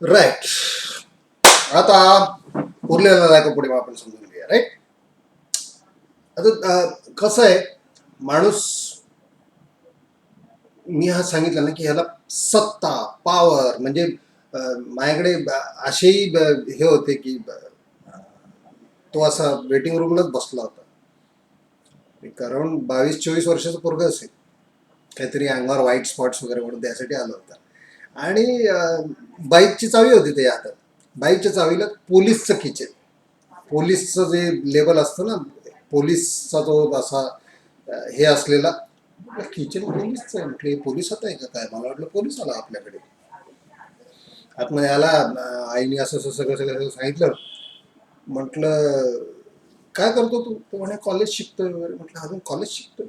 Right आता उरलेला जायचं पुढे आपण समजून घेऊया राईट आता कसं आहे माणूस मी हा सांगितलं ना की ह्याला सत्ता पॉवर म्हणजे माझ्याकडे असेही हे होते की तो असा वेटिंग रूमलाच बसला होता. कारण बावीस चोवीस वर्षाचा पोरग असेल. काहीतरी अंगावर व्हाईट स्पॉट्स वगैरे म्हणून त्यासाठी आला होता. आणि बाईकची चावी होती त्याच्या हातात बाईकच्या चावीला पोलीसचं किचन पोलीसचं जे लेबल असतं ना पोलीसचा जो असा हे असलेला किचन पोलीसचं आहे. म्हटलं हे पोलीस आता आहे का काय? मला वाटलं पोलीस आला आपल्याकडे. आतमध्ये आला आईने असं असं सगळं सगळं सांगितलं. म्हटलं काय करतो तू? तो म्हणे कॉलेज शिकतोय वगैरे. म्हटलं अजून कॉलेज शिकतोय?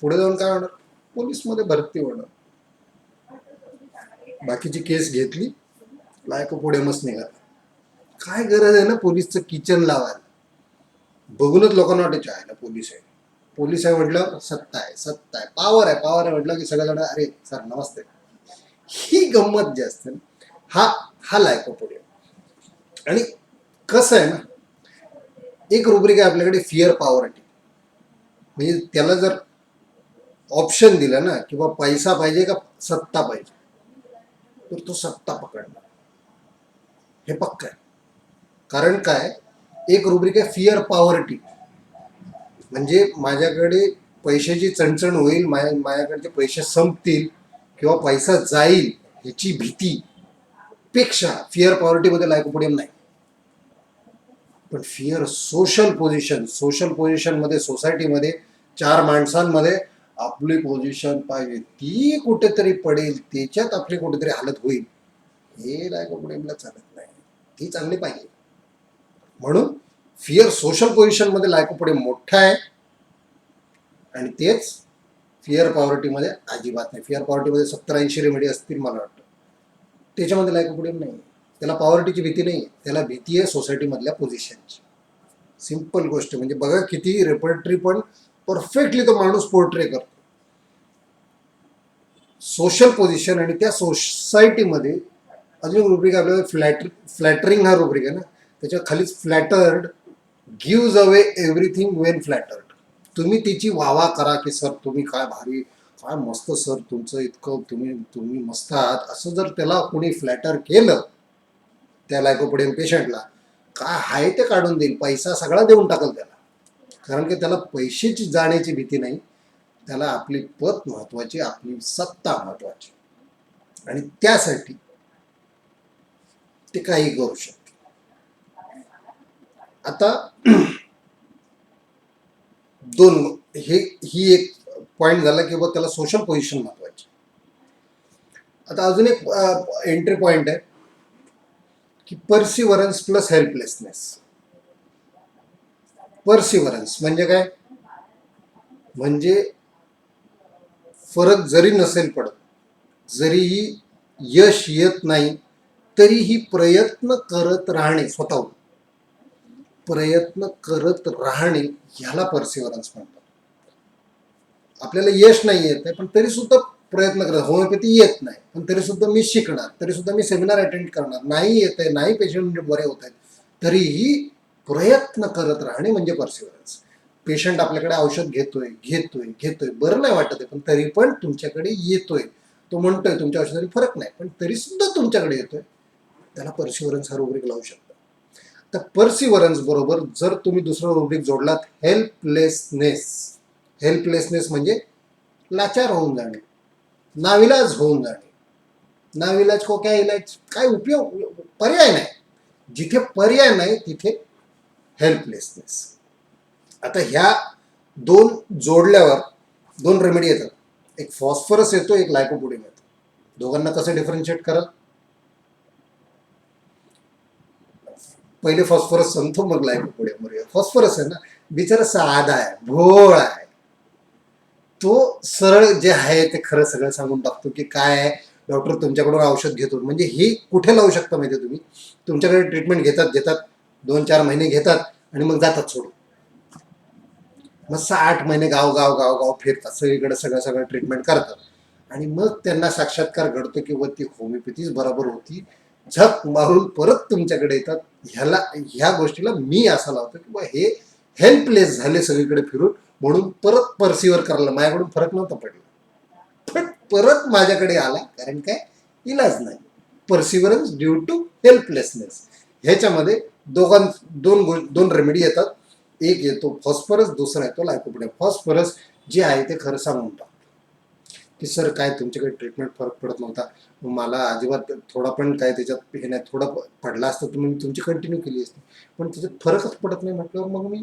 पुढे जाऊन काय होणार? पोलीसमध्ये भरती होणार. बाकीची केस घेतली लायक पुढे मस्त निघाला. काय गरज आहे ना पोलीसचं किचन लावायला? बघूनच लोकांना वाटायचे आहे ना पोलीस आहे. पोलीस आहे म्हटलं सत्ता आहे सत्ता आहे. पावर आहे पावर आहे म्हटलं की सगळेजण अरे सर नमस्ते. ही गंमत जी असते ना हा हा लायक पुढे. आणि कसं आहे ना एक रुब्रिक आहे आपल्याकडे फिअर पॉवर्टी म्हणजे त्याला जर ऑप्शन दिलं ना किंवा पैसा पाहिजे का सत्ता पाहिजे? तर तो सत्ता पकडणार. हे पक्क आहे. कारण काय? एक रुब्रिक आहे फिअर पॉवर्टी म्हणजे माझ्याकडे पैशाची चणचण होईल माझ्या माझ्याकडचे पैसे संपतील किंवा पैसा जाईल ह्याची भीती पेक्षा फिअर पॉवर्टीमध्ये लायकोपोडियम नाही. पण फिअर सोशल पोझिशन सोशल पोझिशनमध्ये सोसायटीमध्ये चार माणसांमध्ये आपली पोझिशन पाहिजे. ती कुठेतरी पडेल त्याच्यात आपली कुठेतरी हालत होईल. हे लायकोपोडियमला चालत नाही. ती चांगली पाहिजे. म्हणून फिअर सोशल पोझिशनमध्ये पुढे मोठा आहे. आणि तेच फिअर पॉवर्टीमध्ये अजिबात नाही. फिअर पॉवर्टीमध्ये सत्तर ऐंशी रेमेडी असतील मला वाटतं. त्याच्यामध्ये लायकोपोडियम नाही. त्याला पॉवर्टीची भीती नाही. त्याला भीती आहे सोसायटीमधल्या पोझिशनची सिंपल गोष्ट. म्हणजे बघा किती रेपर्टरी पण परफेक्टली तो माणूस पोर्ट्रे करतो. सोशल पोझिशन आणि त्या सोसायटीमध्ये अजून एक रुब्रिक आपल्याला फ्लॅटर फ्लॅटरिंग हा रुब्रिक आहे ना त्याच्या खालीच flattered gives away everything when flattered. तुम्ही तिची वावा करा की सर तुम्ही काय भारी काय मस्त सर तुमचं इतकं तुम्ही तुम्ही मस्त आहात. असं जर त्याला कोणी फ्लॅटर केलं त्या लायकोपडियन पेशंटला काय आहे ते काढून देईल? पैसा सगळा देऊन टाकल त्याला. कारण की त्याला पैशाची जाण्याची भीती नाही. त्याला आपली पत महत्वाची आपली सत्ता महत्वाची. आणि त्यासाठी ते काही करू शकते आता दोन हे ही एक पॉइंट झाला की बा त्याला सोशल पोझिशन महत्वाची. आता अजून एक एंट्री पॉइंट आहे की परसिवरन्स प्लस हेल्पलेसनेस परसिवरन्स म्हणजे काय? म्हणजे फरक जरी नसेल पडत जरीही यश येत नाही तरीही प्रयत्न करत राहणे स्वतःहून. प्रयत्न करत राहणे ह्याला परसिवरन्स म्हणतात. आपल्याला यश नाही येत नाही पण तरी सुद्धा प्रयत्न करत होमिओपॅथी येत नाही पण तरी सुद्धा मी शिकणार तरी सुद्धा मी सेमिनार अटेंड करणार नाही येत आहे नाही पेशंट म्हणजे बरे होत आहेत तरीही प्रयत्न करत राहणे म्हणजे पर्सिवरन्स पेशंट आपल्याकडे औषध घेतोय घेतोय घेतोय. बरं नाही वाटत आहे पण तरी पण तुमच्याकडे येतोय. तो म्हणतोय तुमच्या औषधाने फरक नाही पण तरी सुद्धा तुमच्याकडे येतोय. त्याला पर्सिवरन्स हा रुब्रिक लावू शकता. तर पर्सिवरन्स बरोबर जर तुम्ही दुसरा रुब्रिक जोडलात हेल्पलेसनेस हेल्पलेसनेस म्हणजे लाचार होऊन जाणे नाविलाज होऊन जाणे. नाविलाज को काय इलाज? काय उपयोग? पर्याय नाही. जिथे पर्याय नाही तिथे हेल्पलेसनेस आता ह्या दोन जोडल्यावर दोन रेमेडी येतात. एक फॉस्फरस येतो एक लायकोपोडियम येतो. दोघांना कसं डिफरन्शिएट कराल? पहिले फॉस्फरस सांगतो मग लायकोपोडियम वर फॉस्फरस आहे ना बिचारा साधा आहे भोळ आहे. तो सरळ जे आहे ते खरं सगळं सांगून टाकतो की काय आहे? डॉक्टर तुमच्याकडून औषध घेतो. म्हणजे हे कुठे लावू शकता माहिती तुम्ही? तुमच्याकडे ट्रीटमेंट घेतात घेतात दोन चार महिने घेतात आणि मग जातात सोडून. मग सहा आठ महिने गाव गाव गाव गाव फिरतात. सगळीकडे सगळं सगळं ट्रीटमेंट करतात. आणि मग त्यांना साक्षात्कार घडतो की व ती होमिओपॅथीच बरोबर होती. झक मारून परत तुमच्याकडे येतात. ह्याला ह्या गोष्टीला मी असा लावतो की बा हे हेल्पलेस झाले सगळीकडे फिरून. म्हणून परत परसिवर करायला माझ्याकडून फरक नव्हता पडला. पण परत माझ्याकडे आला. कारण काय? इलाज नाही. परसिवरन्स ड्यू टू हेल्पलेसनेस ह्याच्यामध्ये दोघां दोन गो दोन रेमेडी येतात. एक येतो फॉस्फरस दुसरा येतो लायकोपिडियम फॉस्फरस जे आहे ते खरं सांगून टाकतो की सर काय तुमच्याकडे ट्रीटमेंट फरक पडत नव्हता? मला अजिबात थोडा पण काय त्याच्यात हे नाही थोडा पडला असतं तर मी तुमची कंटिन्यू केली असती. पण त्याच्यात फरकच पडत नाही म्हटल्यावर मग मी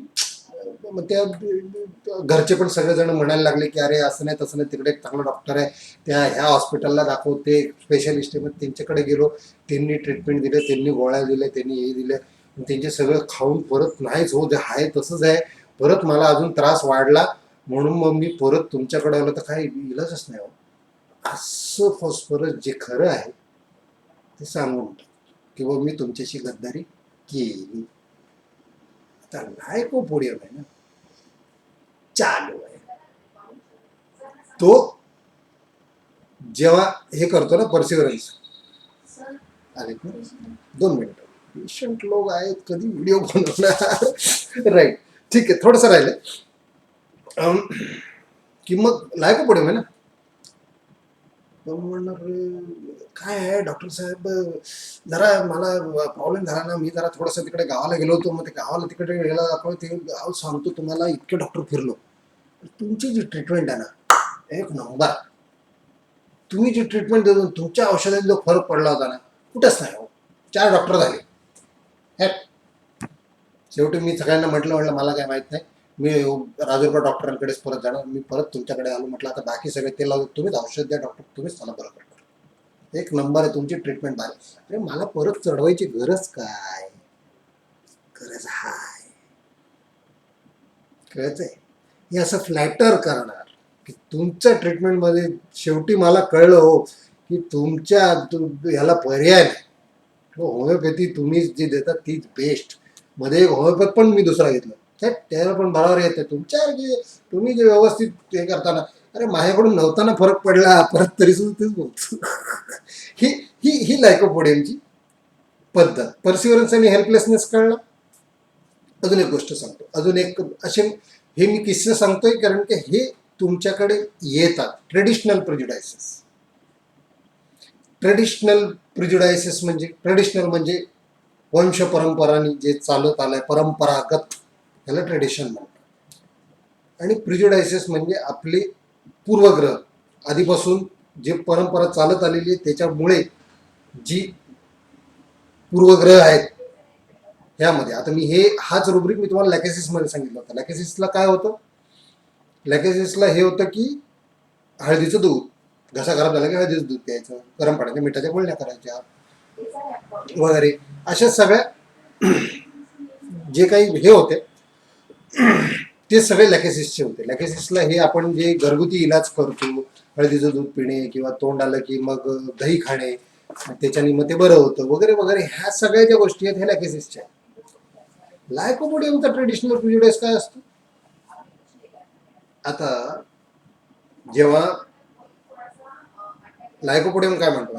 मग त्या घरचे पण सगळेजण म्हणायला लागले की अरे असं नाही तसं नाही तिकडे एक चांगला डॉक्टर आहे. त्या ह्या हॉस्पिटलला दाखवते स्पेशालिस्ट स्पेशलिस्ट आहे. मग त्यांच्याकडे गेलो. त्यांनी ट्रीटमेंट दिले त्यांनी गोळ्या दिल्या त्यांनी हे दिले. त्यांचे सगळं खाऊन परत नाहीच हो जे आहे तसंच आहे. परत मला अजून त्रास वाढला म्हणून मग मी परत तुमच्याकडे आलो. तर काही इलाजच नाही हो. असं फॉस्फरस जे खरं आहे ते सांगून किंवा मी तुमच्याशी गद्दारी केली. आता पुढे आहे ना. चालू आहे. तो जेव्हा हे करतो ना परसिवरन्स आले ना दोन मिनिटं. पेशंट लोक आहेत कधी व्हिडिओ बनवणार? राईट ठीक आहे थोडंसं राहिलं की मग लायकोपोडियम पुढे ना? म्हणणार काय आहे डॉक्टर साहेब? जरा मला प्रॉब्लेम झाला ना मी जरा थोडंसं तिकडे गावाला गेलो होतो मग ते गावाला तिकडे गेला आपण ते गाव सांगतो तुम्हाला इतके डॉक्टर फिरलो. तुमची जी ट्रीटमेंट आहे ना एक नंबर. तुम्ही जी ट्रीटमेंट देतो तुमच्या औषधात जो फरक पडला होता ना कुठंच नाही हो. चार डॉक्टर झाले. शेवटी मी सगळ्यांना म्हटलं म्हटलं मला काय माहीत नाही. मी राजूरकर डॉक्टरांकडेच परत जाणार. मी परत तुमच्याकडे आलो म्हटलं आता बाकी सगळे ते लावतो तुम्हीच औषध द्या डॉक्टर तुम्हीच मला बरं करणार एक नंबर आहे तुमची ट्रीटमेंट भारी. अरे मला परत चढवायची गरज काय? गरज हाय. कळतंय? हे असं फ्लॅटर करणार की तुमच्या ट्रीटमेंटमध्ये शेवटी मला कळलं हो की तुमच्या ह्याला पर्याय नाही. होमिओपॅथी तुम्हीच जी देता तीच बेस्ट मध्ये एक होमिओपॅथ पण मी दुसरा घेतला. त्या- त्याला पण भरावर येते तुमच्या जे तुम्ही जे व्यवस्थित हे करताना अरे माझ्याकडून नव्हताना फरक पडला परत तरी सुद्धा तेच बोलतो. ही ही ही लायकोपोडियमची पद्धत. परसिवरन्स आणि हेल्पलेसनेस कळला? अजून एक गोष्ट सांगतो. अजून एक असे हे मी किस्से सांगतोय कारण की हे तुमच्याकडे येतात. ट्रेडिशनल प्रिज्युडायसेस ट्रेडिशनल प्रिज्युडायसेस म्हणजे ट्रेडिशनल म्हणजे वंश परंपरांनी जे चालत आलंय परंपरागत ह्याला ट्रेडिशन म्हणतात. आणि प्रिज्युडायसेस म्हणजे आपले पूर्वग्रह. आधीपासून जे परंपरा चालत आलेली आहे त्याच्यामुळे जी पूर्वग्रह आहेत ह्यामध्ये. आता मी हे हाच रुब्रिक मी तुम्हाला लॅकेसिसमध्ये सांगितलं होतं. लॅकेसिसला काय होतं? लॅकेसिसला हे होतं की हळदीचं दूध. घसा खराब झाला की हळदीचं दूध द्यायचं गरम पाण्याच्या मिठाच्या गुळण्या करायच्या. वगैरे. अशा सगळ्या जे काही हे होते ते सगळे लॅकेसिसचे होते. लॅकेसिसला हे आपण जे घरगुती इलाज करतो हळदीचं दूध पिणे किंवा तोंड आलं की मग दही खाणे त्याच्याने मग ते बरं होतं वगैरे वगैरे. ह्या सगळ्या ज्या गोष्टी आहेत ह्या लॅकेसिसच्या लायकोपोडियमचा ट्रेडिशनल प्रिजुडेस काय असतो? आता जेव्हा लायकोपोडियम काय म्हणतो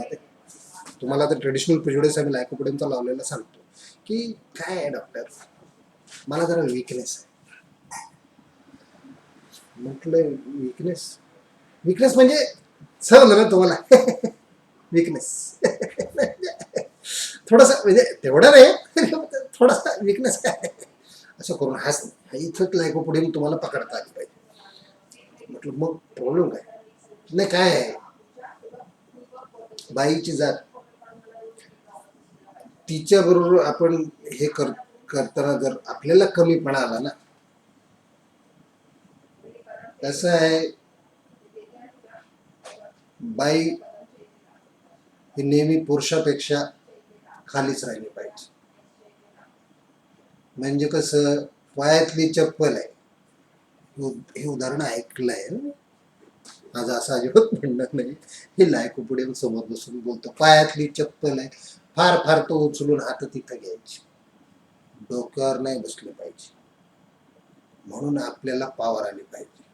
तुम्हाला आता ट्रेडिशनल प्रिज्युडाईस आम्ही लायकोपोडियमचा लावलेला सांगतो. की काय आहे डॉक्टर मला जरा विकनेस आहे. म्हटलं विकनेस विकनेस म्हणजे समजलं ना तुम्हाला. विकनेस थोडासा म्हणजे तेवढा नाही थोडासा विकनेस काय असं करून हाच इथं लायकोपोडियम तुम्हाला पकडता आली पाहिजे. म्हटलं मग प्रॉब्लेम काय? नाही काय आहे? बाईची जात. तिच्या बरोबर आपण हे कर करताना जर आपल्याला कमीपणा आला ना. कसं आहे? बाई ही नेहमी पुरुषापेक्षा खालीच राहिली पाहिजे. म्हणजे कसं? पायातली चप्पल आहे. हे उदाहरण ऐकलं आहे माझं असं अजिबात म्हणणं नाही. हे लायको पुढे समोर बसून बोलतो. पायातली चप्पल आहे. फार फार तो उचलून हात तिथं घ्यायची. डोक्यावर नाही बसले पाहिजे. म्हणून आपल्याला पावर आली पाहिजे.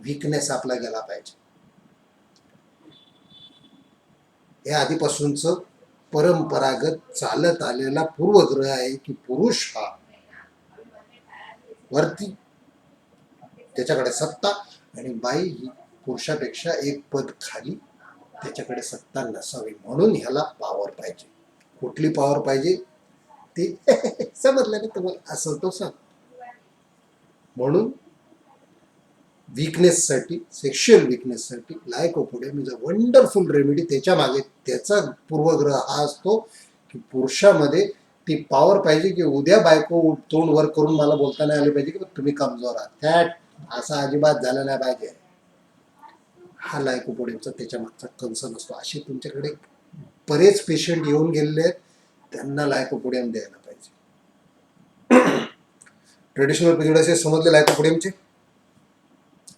विकनेस आपला गेला पाहिजे. हे आधीपासूनच परंपरागत चालत आलेला पूर्वग्रह आहे की पुरुष हा वरती त्याच्याकडे सत्ता आणि बाई ही पुरुषापेक्षा एक पद खाली त्याच्याकडे सत्ता नसावी. म्हणून ह्याला पावर पाहिजे. कुठली पॉवर पाहिजे? ती समजलं ना तुम्हाला असं तो सांग. म्हणून विकनेससाठी sexual विकनेससाठी lycopodium is a wonderful remedy त्याच्यामागे त्याचा पूर्वग्रह हा असतो की पुरुषामध्ये ती पॉवर पाहिजे की उद्या बायको तोंड वर करून मला बोलता नाही आले पाहिजे की तुम्ही कमजोर आहात. त्या असा अजिबात झाला नाही पाहिजे. हा लायकोपोडियमचा त्याच्या मागचा कन्सर्न असतो. असे तुमच्याकडे बरेच पेशंट येऊन गेलेले आहेत. त्यांना लायकोपोडियम द्यायला पाहिजे. ट्रेडिशनल प्रिजुडायसेस समजले लायकोपोडियमचे.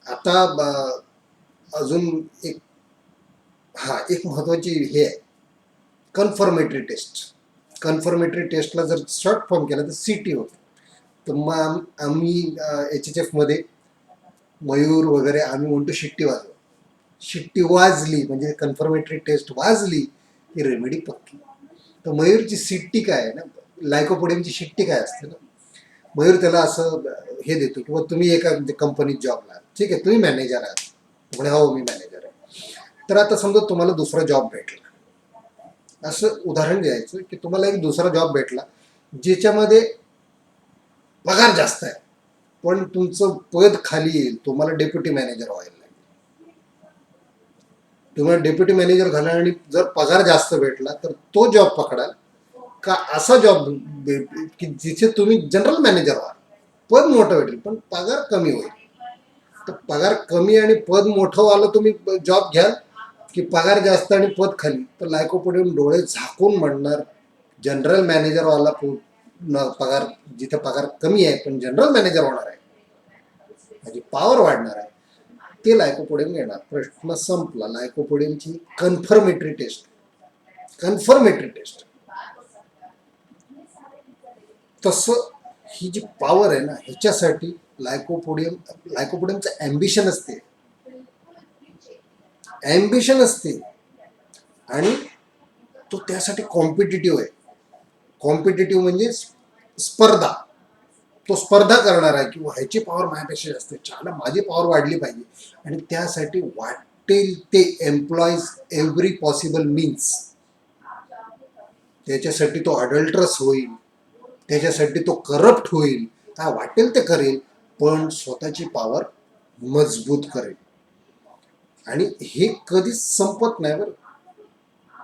आता अजून एक हा एक महत्वाची हे आहे. कन्फर्मेटरी टेस्ट कन्फर्मेटरी टेस्टला जर शॉर्ट फॉर्म केला तर सी टी होतं. तर मग आम्ही एच एच एफमध्ये मयूर वगैरे आम्ही म्हणतो शिट्टी वाजव. शिट्टी वाजली म्हणजे कन्फर्मेटरी टेस्ट वाजली ती रेमेडी पक्की. तर मयूरची शिट्टी काय आहे ना? लायकोपोडियमची शिट्टी काय असते ना? मयूर त्याला असं हे देतो किंवा तुम्ही एका कंपनीत जॉबला आहात ठीक आहे तुम्ही मॅनेजर आहात. म्हणे हो मी मॅनेजर आहे. तर आता समजा तुम्हाला दुसरा जॉब भेटला. असं उदाहरण द्यायचं की तुम्हाला एक दुसरा जॉब भेटला ज्याच्यामध्ये पगार जास्त आहे पण तुमचं पद खाली येईल तुम्हाला डेप्युटी मॅनेजर व्हायला तुम्हाला डेप्युटी मॅनेजर झाला आणि जर पगार जास्त भेटला तर तो जॉब पकडाल. का असा जॉब की जिथे तुम्ही जनरल मॅनेजर व्हाल. पद मोठं भेटेल पण पगार कमी होईल. तर पगार कमी आणि पद मोठं वाला तुम्ही जॉब घ्याल की पगार जास्त आणि पद खाली. तर लायकोपोडियम डोळे झाकून म्हणणार जनरल मॅनेजरवाला पगार जिथे पगार कमी आहे पण जनरल मॅनेजर होणार आहे. म्हणजे पॉवर वाढणार आहे. ते लायकोपोडियम येणार प्रश्न संपला. लायकोपोडियमची कन्फर्मेटरी टेस्ट. Confirmatory test. तसं ही जी पॉवर आहे ना ह्याच्यासाठी लायकोपोडियम लायकोपोडियमचं ॲम्बिशन असते. ॲम्बिशन असते. आणि तो त्यासाठी कॉम्पिटिटिव्ह आहे. कॉम्पिटिटिव्ह म्हणजे स्पर्धा. तो स्पर्धा करणार आहे की ह्याची पॉवर माझ्यापेक्षा जास्त आहे. माझी पॉवर वाढली पाहिजे. आणि त्यासाठी वाटेल ते एम्प्लॉईज एव्हरी पॉसिबल मीन्स त्याच्यासाठी तो अडल्ट्रस होईल. त्याच्यासाठी तो करप्ट होईल. काय वाटेल ते करेल पण स्वतःची पॉवर मजबूत करेल. आणि हे कधीच संपत नाही बरं.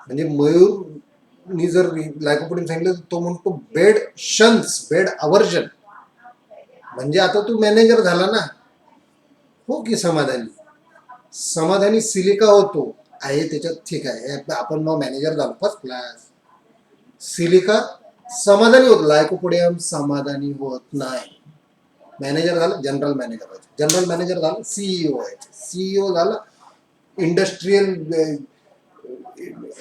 म्हणजे मयूरनी जर लायकोपोडीन सांगितलं तर तो म्हणतो बेड शन्स बेड अवर्जन म्हणजे आता तू मॅनेजर झाला ना? हो की समाधानी? समाधानी सिलिका होतो. आहे त्याच्यात ठीक आहे. आपण मग मॅनेजर झालो. First class. सिलिका समाधानी होत. लायकोपोडियम समाधानी होत नाही. मॅनेजर झालं जनरल मॅनेजर व्हायचं. जनरल मॅनेजर झालं सीईओ व्हायचं. सीईओ झालं इंडस्ट्रीयल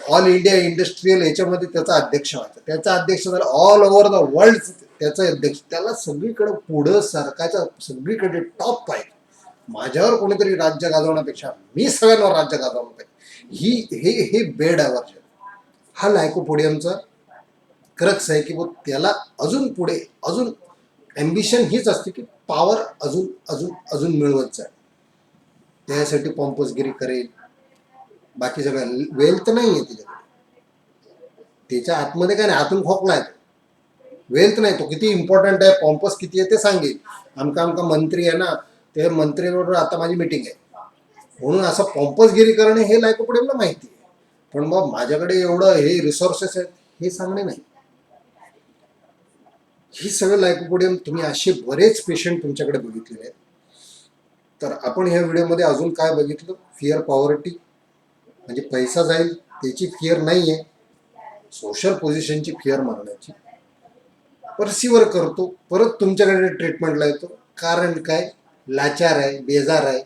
ऑल इंडिया इंडस्ट्रीयल याच्यामध्ये त्याचा अध्यक्ष व्हायचा त्याचा अध्यक्ष झाला ऑल ओव्हर द वर्ल्ड त्याचा अध्यक्ष त्याला सगळीकडे पुढं सरकारच्या सगळीकडे टॉप पाहिजे. माझ्यावर कोणीतरी राज्य गाजवण्यापेक्षा मी सगळ्यांवर राज्य गाजवलं पाहिजे. ही हे हे बेड आवर्जन हा लायकोपोडियमचा क्रक्स आहे की बुवा त्याला अजून पुढे अजून ॲम्बिशन हीच असते की पॉवर अजून अजून अजून मिळवत जाईल त्यासाठी पॉम्पसगिरी करेल. बाकी सगळं. वेल्थ नाही आहे त्याच्याकडे त्याच्या आतमध्ये काय नाही आतून खोकला आहे वेल्थ नाही तो किती इम्पॉर्टंट आहे पॉम्पस किती आहे ते सांगेल. आमका आमका मंत्री आहे ना ते मंत्रीबरोबर आता माझी मिटिंग आहे. म्हणून असं पॉम्पसगिरी करणे हे लायकोपोडियमला माहिती आहे. पण मग माझ्याकडे एवढं हे रिसोर्सेस आहेत हे सांगणे नाही. ही सगळं लायकोपोडियम तुम्ही असे बरेच पेशंट तुमच्याकडे बघितलेले आहेत. तर आपण ह्या व्हिडिओमध्ये अजून काय बघितलं? फिअर पॉवर्टी म्हणजे पैसा जाईल त्याची फिअर नाही आहे सोशल पोझिशनची फिअर मारण्याची परसिवर करतो परत तुमच्याकडे ट्रीटमेंटला येतो. कारण काय? लाचार आहे बेजार आहे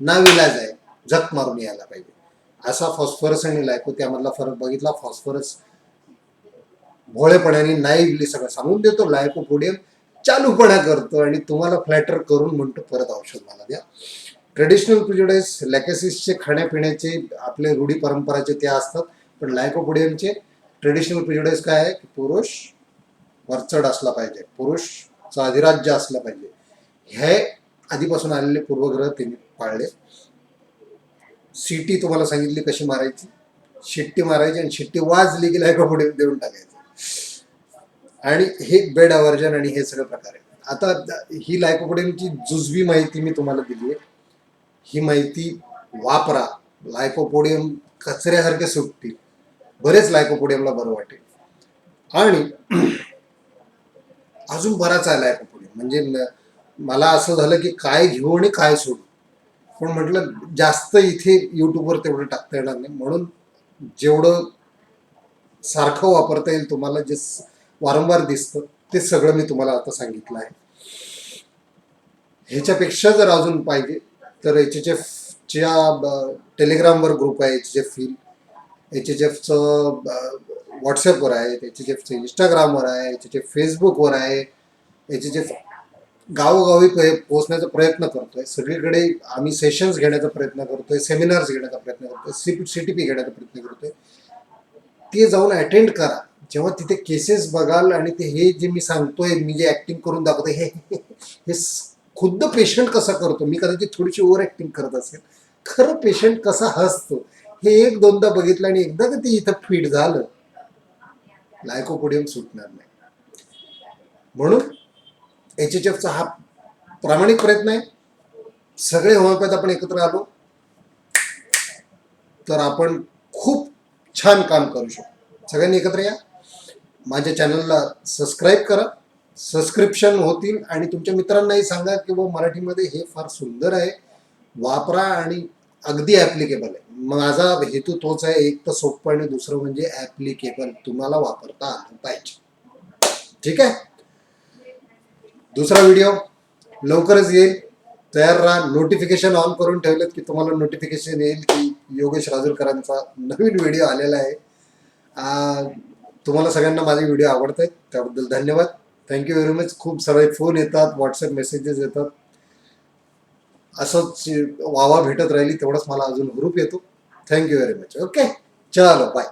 नाविलाज आहे. झक मारून यायला पाहिजे. असा फॉस्फरस आणि लायको त्यामधला फरक बघितला. फॉस्फरस भोळेपणाने नाही सगळं सांगून देतो. लायकोपोडियम चालूपणा करतो आणि तुम्हाला फ्लॅटर करून म्हणतो परत औषध मला द्या. ट्रेडिशनल प्रिजुडाईस लॅकेसिसचे खाण्यापिण्याचे आपले रूढी परंपराचे ते असतात पण लायकोपोडियमचे ट्रेडिशनल प्रिजुडाईस काय आहे? की पुरुष वरचढ असला पाहिजे पुरुषचं अधिराज्य असलं पाहिजे. हे आधीपासून आलेले पूर्वग्रह त्यांनी पाळले. सिटी तुम्हाला सांगितली कशी मारायची? शिट्टी मारायची आणि शिट्टी वाजली की लायकोपोडियम देऊन टाकायचं. आणि हे बेड अवर्जन आणि हे सगळे प्रकार. आहे आता ही लायकोपोडियमची जुजवी माहिती मी तुम्हाला दिली आहे ही माहिती वापरा. लायकोपोडियम कचऱ्यासारखे सुटतील. बरेच लायकोपोडियमला बरं वाटेल. आणि अजून बराच आहे लायकोपोडियम. म्हणजे मला असं झालं की काय घेऊ आणि काय सोडू. पण म्हटलं जास्त इथे यूट्यूबवर तेवढं टाकता येणार नाही. म्हणून जेवढं सारखं वापरता येईल तुम्हाला जे वारंवार दिसतं ते सगळं मी तुम्हाला आता सांगितलं आहे. ह्याच्यापेक्षा जर अजून पाहिजे तर एच एच एफच्या टेलिग्रामवर ग्रुप आहे H H F feel H H एफचं व्हॉट्सअपवर आहे एच एच एफचं इंस्टाग्रामवर आहे एच एच एफ फेसबुकवर आहे एच एच एफ गावोगावी पे- पोहोचण्याचा प्रयत्न करतोय सगळीकडे आम्ही सेशन्स घेण्याचा प्रयत्न करतोय सेमिनार्स घेण्याचा प्रयत्न करतोय सी सी टी पी घेण्याचा प्रयत्न करतोय ते जाऊन अटेंड करा जेव्हा तिथे केसेस बघाल आणि ते हे जे मी सांगतोय मी जे ऍक्टिंग करून दाखवतोय हे हे खुद्द पेशंट कसा करतो? मी कदाचित थोडीशी ओव्हर ऍक्टिंग करत असेल. खरं पेशंट कसा हसतो? हे एक दोनदा बघितलं आणि एकदा का ते इथं फिट झालं. लायकोपोडियम सुटणार नाही. म्हणून एच एच एफचा हा प्रामाणिक प्रयत्न आहे. सगळे होमिओपॅथ आपण एकत्र आलो. तर आपण खूप छान काम करू शकतो सगळ्यांनी एकत्र या. माझ्या चॅनलला सबस्क्राईब करा. सबस्क्रिप्शन होतील आणि तुमच्या मित्रांनाही सांगा की बुवा मराठीमध्ये हे फार सुंदर आहे. वापरा आणि अगदी ॲप्लिकेबल आहे. माझा हेतू तोच आहे. एक तर सोपं आणि दुसरं म्हणजे ॲप्लिकेबल तुम्हाला वापरता आलं पाहिजे. ठीक आहे? दुसरा व्हिडिओ लवकरच येईल. तयार राहा. नोटिफिकेशन ऑन करून ठेवलेत की तुम्हाला नोटिफिकेशन येईल की योगेश राजूरकरांचा नवीन व्हिडिओ आलेला आहे. तुम्हाला सगळ्यांना माझे व्हिडिओ आवडत आहेत त्याबद्दल धन्यवाद. थँक्यू व्हेरी मच खूप सगळे फोन येतात व्हॉट्सअप मेसेजेस येतात. असंच वावा भेटत राहिली तेवढंच मला अजून ग्रुप येतो. Thank you very much okay चलो बाय